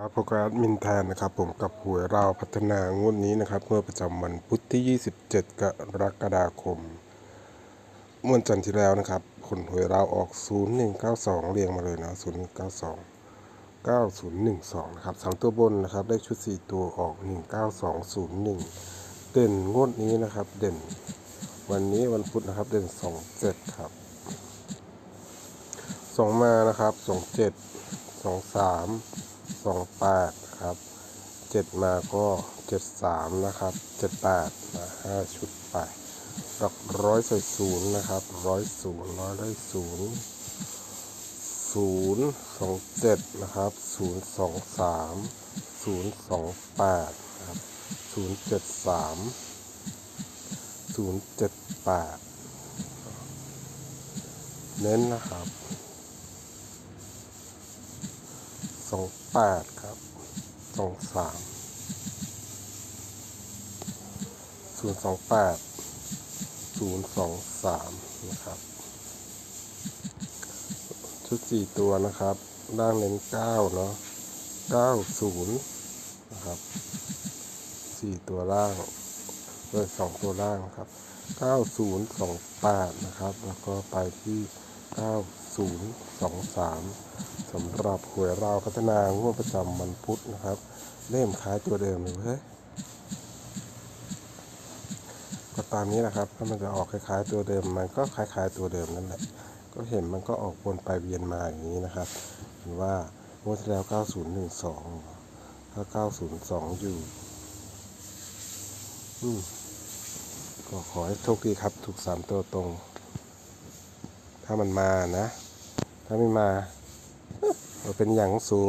ครับโปรแกรมมินแทนนะครับผมกับหวยเราพัฒนางวดนี้นะครับ เมื่อประจำวันพุธที่ 27 กรกฎาคมเมื่อวันจันทร์ที่แล้วนะครับ ผลหวยเราออก 0192 เรียงมาเลยนะ 0192 9012 นะครับสามตัวบนนะครับได้ชุด 4 ตัวออก 19201 เด่นงวดนี้นะครับ เด่น วันนี้วันพุธนะครับเด่น 27 ครับสองมานะครับสองเจ็ด สองแปดครับเจ็ดมาก็เจ็ดสามนะครับเจ็ดแปดนะห้าชุดไปหลักร้อยใส่ศูนย์นะครับร้อยศูนย์ร้อยได้ศูนย์ศูนย์สองเจ็ดนะครับศูนย์สองสามศูนย์สองแปดครับศูนย์เจ็ดสามศูนย์เจ็ดแปดเน้นนะครับ ส องแปดครับสองสามศูนย์สองแปดศูนย์สองสามนะครับ ชุดสี่ตัวนะครับล่างเน้นเก้าเนาะเก้าศูนย์นะครับสี่ตัวล่างด้วยสองตัวล่างครับเก้าศูนย์สองแปดนะครับ แล้วก็ไปที่ เก้าศูนย์สองสามสำหรับหวยเราวพัฒนางวดประจำวันพุธนะครับ เล่มคล้ายตัวเดิมเลยเฮ้ยก็ตามนี้นะครับ ถ้ามันจะออกคล้ายๆตัวเดิม มันก็คล้ายๆตัวเดิมนั่นแหละ ก็เห็นมันก็ออกวนไปเวียนมาอย่างนี้นะครับเห็นว่างวดที่แล้ว 9012 ถ้า 902 อยู่ อืมก็ขอให้โชคดีครับ ถูกสามตัวตรง ถ้ามันมานะ ถ้าไม่มา เราเป็นอย่างสู